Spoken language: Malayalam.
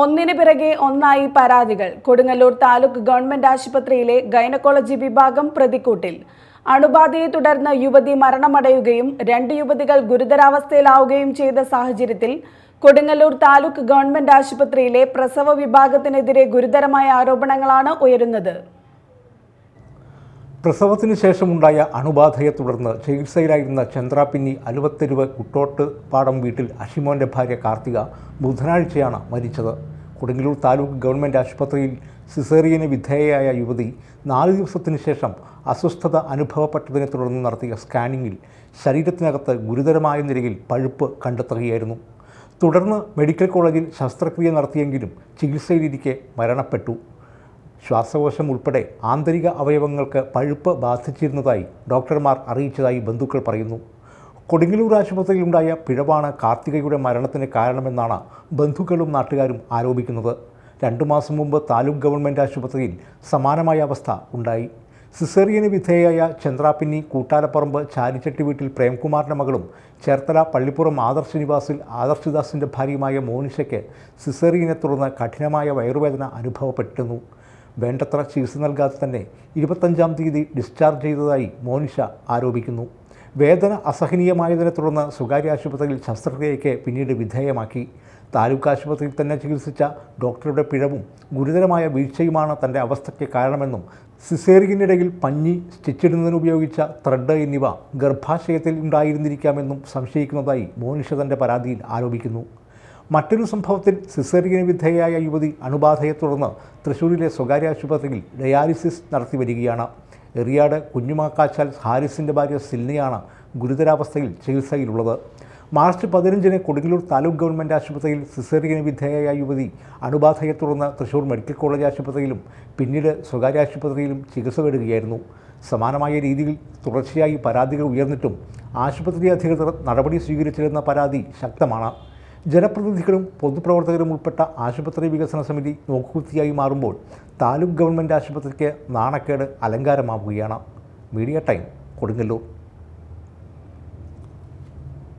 ഒന്നിനു പിറകെ ഒന്നായി പരാതികൾ. കൊടുങ്ങല്ലൂർ താലൂക്ക് ഗവൺമെന്റ് ആശുപത്രിയിലെ ഗൈനക്കോളജി വിഭാഗം പ്രതിക്കൂട്ടിൽ. അണുബാധയെ തുടർന്ന് യുവതി മരണമടയുകയും രണ്ട് യുവതികൾ ഗുരുതരാവസ്ഥയിലാവുകയും ചെയ്ത സാഹചര്യത്തിൽ കൊടുങ്ങല്ലൂർ താലൂക്ക് ഗവൺമെന്റ് ആശുപത്രിയിലെ പ്രസവ വിഭാഗത്തിനെതിരെ ഗുരുതരമായ ആരോപണങ്ങളാണ് ഉയരുന്നത്. പ്രസവത്തിന് ശേഷമുണ്ടായ അണുബാധയെ തുടർന്ന് ചികിത്സയിലായിരുന്ന ചന്ദ്രാപിന്നി അലുവത്തെരുവ് കുട്ടോട്ട് പാടം വീട്ടിൽ അഷിമോന്റെ ഭാര്യ കാർത്തിക ബുധനാഴ്ചയാണ് മരിച്ചത്. കൊടുങ്ങല്ലൂർ താലൂക്ക് ഗവൺമെന്റ് ആശുപത്രിയിൽ സിസേറിയന് വിധേയയായ യുവതി നാല് ദിവസത്തിന് ശേഷം അസ്വസ്ഥത അനുഭവപ്പെട്ടതിനെ തുടർന്ന് നടത്തിയ സ്കാനിങ്ങിൽ ശരീരത്തിനകത്ത് ഗുരുതരമായ നിലയിൽ പഴുപ്പ് കണ്ടെത്തുകയായിരുന്നു. തുടർന്ന് മെഡിക്കൽ കോളേജിൽ ശസ്ത്രക്രിയ നടത്തിയെങ്കിലും ചികിത്സയിലിരിക്കെ മരണപ്പെട്ടു. ശ്വാസകോശം ഉൾപ്പെടെ ആന്തരിക അവയവങ്ങൾക്ക് പഴുപ്പ് ബാധിച്ചിരുന്നതായി ഡോക്ടർമാർ അറിയിച്ചതായി ബന്ധുക്കൾ പറയുന്നു. കൊടുങ്ങല്ലൂർ ആശുപത്രിയിലുണ്ടായ പിഴവാണ് കാർത്തികയുടെ മരണത്തിന് കാരണമെന്നാണ് ബന്ധുക്കളും നാട്ടുകാരും ആരോപിക്കുന്നത്. രണ്ടു മാസം മുമ്പ് താലൂക്ക് ഗവൺമെന്റ് ആശുപത്രിയിൽ സമാനമായ അവസ്ഥ ഉണ്ടായി. സിസേറിയന് വിധേയയായ ചന്ദ്രാപ്പിന്നി കൂട്ടാലപ്പറമ്പ് ചാരിച്ചട്ടി വീട്ടിൽ പ്രേംകുമാറിന്റെ മകളും ചേർത്തല പള്ളിപ്പുറം ആദർശ നിവാസിൽ ആദർശദാസിന്റെ ഭാര്യയുമായ മോനിഷയ്ക്ക് സിസേറിയനെ തുടർന്ന് കഠിനമായ വയറുവേദന അനുഭവപ്പെട്ടിരുന്നു. വേണ്ടത്ര ചികിത്സ നൽകാതെ തന്നെ ഇരുപത്തഞ്ചാം തീയതി ഡിസ്ചാർജ് ചെയ്തതായി മോനിഷ ആരോപിക്കുന്നു. വേദന അസഹനീയമായതിനെ തുടർന്ന് സ്വകാര്യ ആശുപത്രിയിൽ ശസ്ത്രക്രിയയ്ക്ക് പിന്നീട് വിധേയമാക്കി. താലൂക്ക് ആശുപത്രിയിൽ തന്നെ ചികിത്സിച്ച ഡോക്ടറുടെ പിഴവും ഗുരുതരമായ വീഴ്ചയുമാണ് തന്റെ അവസ്ഥയ്ക്ക് കാരണമെന്നും സിസേറിയനിടയിൽ പഞ്ഞി സ്റ്റിച്ചിടുന്നതിന് ഉപയോഗിച്ച ത്രെഡ് എന്നിവ ഗർഭാശയത്തിൽ ഉണ്ടായിരുന്നിരിക്കാമെന്നും സംശയിക്കുന്നതായി മോനിഷ തന്റെ പരാതിയിൽ ആരോപിക്കുന്നു. മറ്റൊരു സംഭവത്തിൽ സിസേറിയന് വിധേയയായ യുവതി അണുബാധയെ തുടർന്ന് തൃശ്ശൂരിലെ സ്വകാര്യ ആശുപത്രിയിൽ ഡയാലിസിസ് നടത്തി വരികയാണ്. എറിയാട് കുഞ്ഞുമാക്കാച്ചാൽ ഹാരിസിന്റെ ഭാര്യ സിൽനയാണ് ഗുരുതരാവസ്ഥയിൽ ചികിത്സയിലുള്ളത്. മാർച്ച് പതിനഞ്ചിന് കൊടുങ്ങല്ലൂർ താലൂക്ക് ഗവൺമെന്റ് ആശുപത്രിയിൽ സിസേറിയന് വിധേയയായ യുവതി അണുബാധയെ തുടർന്ന് തൃശൂർ മെഡിക്കൽ കോളേജ് ആശുപത്രിയിലും പിന്നീട് സ്വകാര്യ ആശുപത്രിയിലും ചികിത്സ തേടുകയായിരുന്നു. സമാനമായ രീതിയിൽ തുടർച്ചയായി പരാതികൾ ഉയർന്നിട്ടും ആശുപത്രി അധികൃതർ നടപടി സ്വീകരിച്ചിരുന്ന പരാതി ശക്തമാണ്. ജനപ്രതിനിധികളും പൊതുപ്രവർത്തകരും ഉൾപ്പെട്ട ആശുപത്രി വികസന സമിതി നോക്കുകുത്തിയായി മാറുമ്പോൾ താലൂക്ക് ഗവൺമെന്റ് ആശുപത്രിക്ക് നാണക്കേട് അലങ്കാരമാവുകയാണ്. Media time Kodungallur.